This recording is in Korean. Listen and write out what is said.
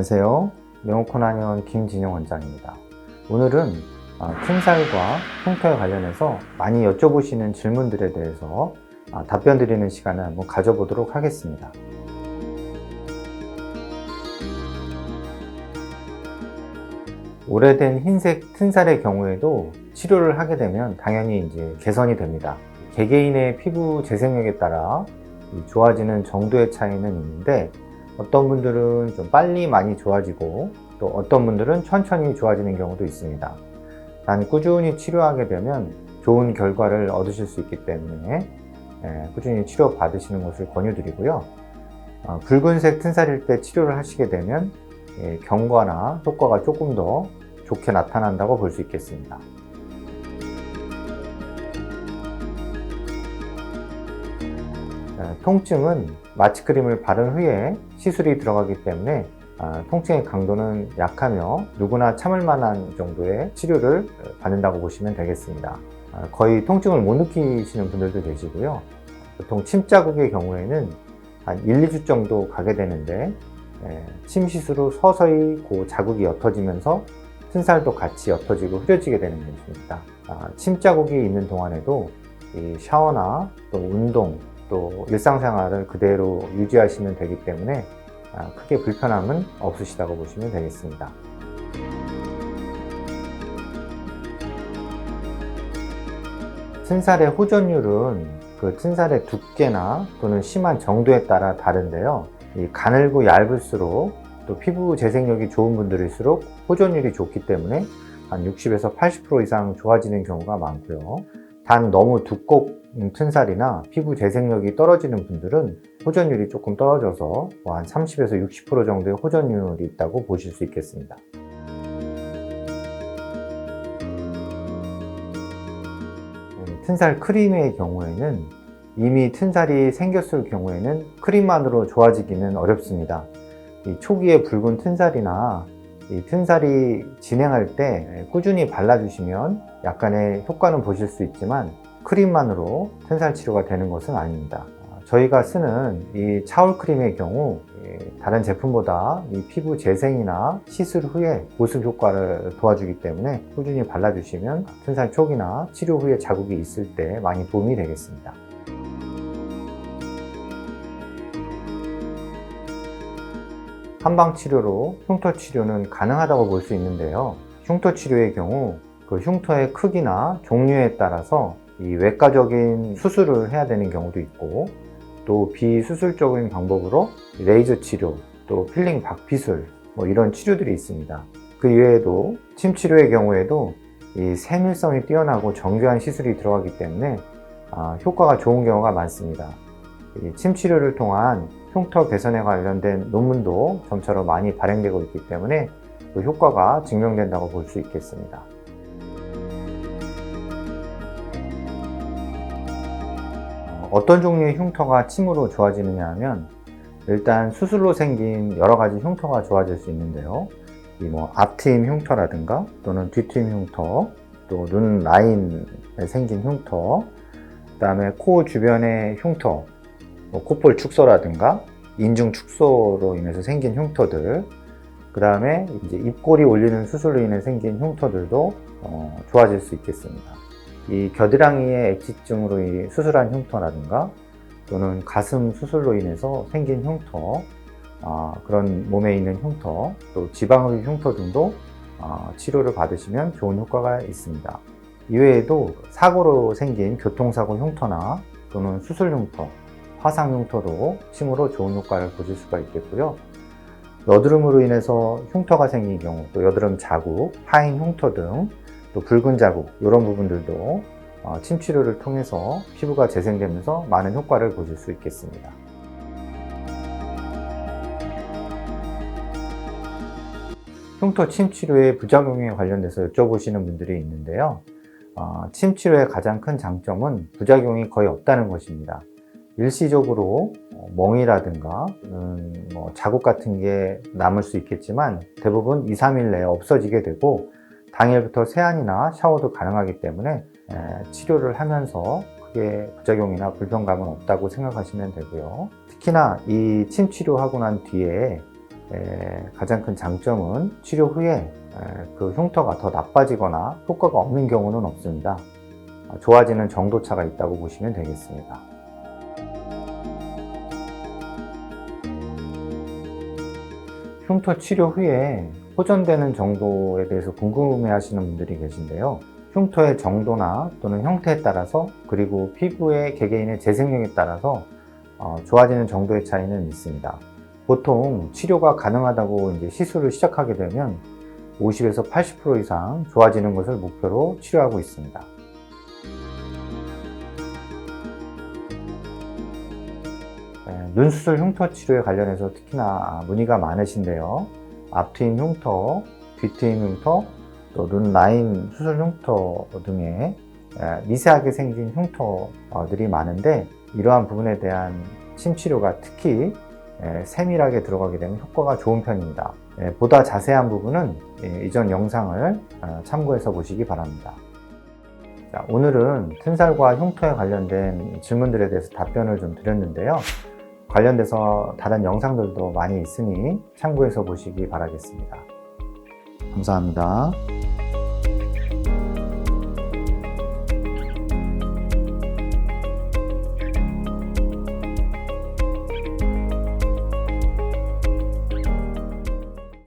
안녕하세요. 명호코난의원 김진영 원장입니다. 오늘은 아, 튼살과 흉터에 관련해서 많이 여쭤보시는 질문들에 대해서 아, 답변 드리는 시간을 한번 가져보도록 하겠습니다. 오래된 흰색 튼살의 경우에도 치료를 하게 되면 당연히 이제 개선이 됩니다. 개개인의 피부 재생력에 따라 이 좋아지는 정도의 차이는 있는데 어떤 분들은 좀 빨리 많이 좋아지고 또 어떤 분들은 천천히 좋아지는 경우도 있습니다. 단 꾸준히 치료하게 되면 좋은 결과를 얻으실 수 있기 때문에 예, 꾸준히 치료 받으시는 것을 권유드리고요. 어, 붉은색 튼살일 때 치료를 하시게 되면 예, 경과나 효과가 조금 더 좋게 나타난다고 볼 수 있겠습니다. 어, 통증은 마취크림을 바른 후에 시술이 들어가기 때문에 아, 통증의 강도는 약하며 누구나 참을 만한 정도의 치료를 받는다고 보시면 되겠습니다. 아, 거의 통증을 못 느끼시는 분들도 계시고요. 보통 침 자국의 경우에는 한 1, 2주 정도 가게 되는데 예, 침 시술 후 서서히 그 자국이 옅어지면서 튼살도 같이 옅어지고 흐려지게 되는 것입니다. 아, 침 자국이 있는 동안에도 이 샤워나 또 운동 또 일상생활을 그대로 유지하시면 되기 때문에 아, 크게 불편함은 없으시다고 보시면 되겠습니다. 튼살의 호전율은 그 튼살의 두께나 또는 심한 정도에 따라 다른데요. 이 가늘고 얇을수록 또 피부 재생력이 좋은 분들일수록 호전율이 좋기 때문에 한 60에서 80% 이상 좋아지는 경우가 많고요. 단 너무 두껍은 튼살이나 피부 재생력이 떨어지는 분들은 호전율이 조금 떨어져서 뭐한 30에서 60% 정도의 호전율이 있다고 보실 수 있겠습니다. 음, 튼살 크림의 경우에는 이미 튼살이 생겼을 경우에는 크림만으로 좋아지기는 어렵습니다. 이 초기에 붉은 튼살이나 이 튼살이 진행할 때 꾸준히 발라주시면 약간의 효과는 보실 수 있지만 크림만으로 튼살 치료가 되는 것은 아닙니다. 저희가 쓰는 이 차올 크림의 경우 이 다른 제품보다 이 피부 재생이나 시술 후에 보습 효과를 도와주기 때문에 꾸준히 발라주시면 튼살 초기나 치료 후에 자국이 있을 때 많이 도움이 되겠습니다. 한방 치료로 흉터 치료는 가능하다고 볼 수 있는데요. 흉터 치료의 경우 그 흉터의 크기나 종류에 따라서 이 외과적인 수술을 해야 되는 경우도 있고 또 비수술적인 방법으로 레이저 치료, 또 필링 박피술 뭐 이런 치료들이 있습니다. 그 이외에도 침 치료의 경우에도 이 세밀성이 뛰어나고 정교한 시술이 들어가기 때문에 아, 효과가 좋은 경우가 많습니다. 이침 치료를 통한 흉터 개선에 관련된 논문도 점차로 많이 발행되고 있기 때문에 그 효과가 증명된다고 볼 수 있겠습니다. 어, 어떤 종류의 흉터가 침으로 좋아지느냐 하면 일단 수술로 생긴 여러 가지 흉터가 좋아질 수 있는데요. 이 뭐 앞트임 흉터라든가 또는 뒤트임 흉터, 또 눈 라인에 생긴 흉터, 그다음에 코 주변의 흉터, 뭐 코폴 축소라든가 인중 축소로 인해서 생긴 흉터들, 그 다음에 이제 입꼬리 올리는 수술로 인해 생긴 흉터들도 어, 좋아질 수 있겠습니다. 이 겨드랑이의 액지증으로 이 수술한 흉터라든가 또는 가슴 수술로 인해서 생긴 흉터, 아, 그런 몸에 있는 흉터, 또 지방흡입 흉터 등도 아, 치료를 받으시면 좋은 효과가 있습니다. 이외에도 사고로 생긴 교통사고 흉터나 또는 수술 흉터, 화상 흉터도 침으로 좋은 효과를 보실 수가 있겠고요. 여드름으로 인해서 흉터가 생긴 경우, 또 여드름 자국, 파인 흉터 등, 또 붉은 자국, 이런 부분들도 어, 침 치료를 통해서 피부가 재생되면서 많은 효과를 보실 수 있겠습니다. 흉터 침 치료의 부작용에 관련돼서 여쭤보시는 분들이 있는데요. 어, 침 치료의 가장 큰 장점은 부작용이 거의 없다는 것입니다. 일시적으로 어, 멍이라든가 음, 뭐 자국 같은 게 남을 수 있겠지만 대부분 2, 3일 내에 없어지게 되고 당일부터 세안이나 샤워도 가능하기 때문에 에, 치료를 하면서 크게 부작용이나 불편감은 없다고 생각하시면 되고요. 특히나 이 침 치료하고 난 뒤에 에, 가장 큰 장점은 치료 후에 에, 그 흉터가 더 나빠지거나 효과가 없는 경우는 없습니다. 아, 좋아지는 정도 차가 있다고 보시면 되겠습니다. 흉터 치료 후에 호전되는 정도에 대해서 궁금해 하시는 분들이 계신데요. 흉터의 정도나 또는 형태에 따라서 그리고 피부의 개개인의 재생력에 따라서 어, 좋아지는 정도의 차이는 있습니다. 보통 치료가 가능하다고 이제 시술을 시작하게 되면 50에서 80% 이상 좋아지는 것을 목표로 치료하고 있습니다. 네, 눈수술 흉터 치료에 관련해서 특히나 문의가 많으신데요. 앞트임 흉터, 뒤트임 흉터, 또 눈 라인 수술 흉터 등의 에, 미세하게 생긴 흉터들이 많은데 이러한 부분에 대한 침치료가 특히 에, 세밀하게 들어가게 되면 효과가 좋은 편입니다. 에, 보다 자세한 부분은 예, 이전 영상을 어, 참고해서 보시기 바랍니다. 자, 오늘은 튼살과 흉터에 관련된 질문들에 대해서 답변을 좀 드렸는데요. 관련돼서 다른 영상들도 많이 있으니 참고해서 보시기 바라겠습니다. 감사합니다.